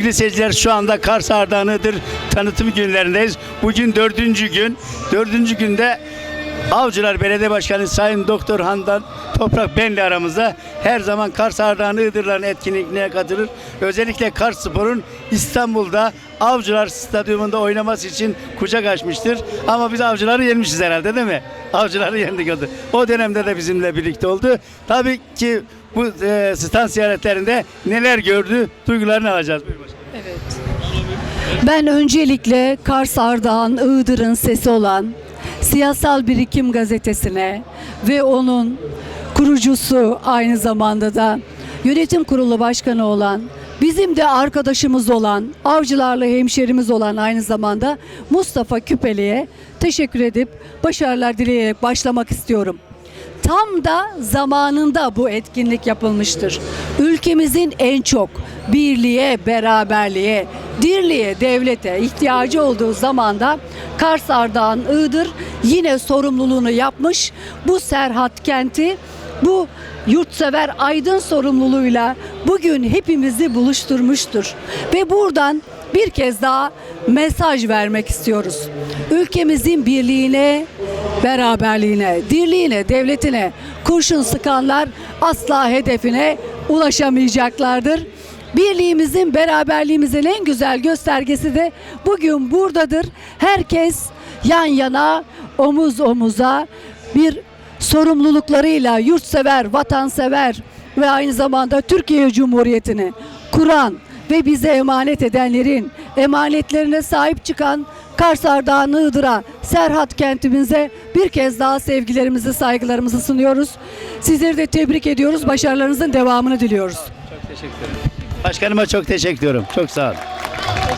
Sevgili seyirciler şu anda Kars Ardahanı'dır tanıtım günlerindeyiz. Bugün dördüncü gün. Dördüncü günde Avcılar Belediye Başkanı Sayın Doktor Handan Toprak Benli aramızda her zaman Kars Ardahanı Iğdırların etkinliğine katılır. Özellikle Kars Spor'un İstanbul'da Avcılar Stadyumunda oynaması için kucak açmıştır. Ama biz Avcıları yenmişiz herhalde değil mi? Avcıları yendik oldu. O dönemde de bizimle birlikte oldu. Tabii ki bu e, stand ziyaretlerinde neler gördü duygularını alacağız. Başkanım. Ben öncelikle Kars Ardahan Iğdır'ın sesi olan Siyasal Birikim Gazetesi'ne ve onun kurucusu aynı zamanda da yönetim kurulu başkanı olan bizim de arkadaşımız olan avcılarla hemşerimiz olan aynı zamanda Mustafa Küpeli'ye teşekkür edip başarılar dileyerek başlamak istiyorum. Tam da zamanında bu etkinlik yapılmıştır. Ülkemizin en çok birliğe, beraberliğe, dirliğe, devlete ihtiyacı olduğu zamanda Kars Ardahan Iğdır yine sorumluluğunu yapmış. Bu Serhat kenti bu yurtsever aydın sorumluluğuyla bugün hepimizi buluşturmuştur. Ve buradan bir kez daha mesaj vermek istiyoruz. Ülkemizin birliğine, beraberliğine, dirliğine, devletine kurşun sıkanlar asla hedefine ulaşamayacaklardır. Birliğimizin, beraberliğimizin en güzel göstergesi de bugün buradadır. Herkes yan yana, omuz omuza bir sorumluluklarıyla yurtsever, vatansever ve aynı zamanda Türkiye Cumhuriyeti'ni kuran ve bize emanet edenlerin emanetlerine sahip çıkan Kars Ardahan Iğdır'a, Serhat kentimize bir kez daha sevgilerimizi, saygılarımızı sunuyoruz. Sizleri de tebrik ediyoruz. Başarılarınızın devamını diliyoruz. Teşekkür ederim. Başkanıma çok teşekkür ediyorum. Çok sağ olun.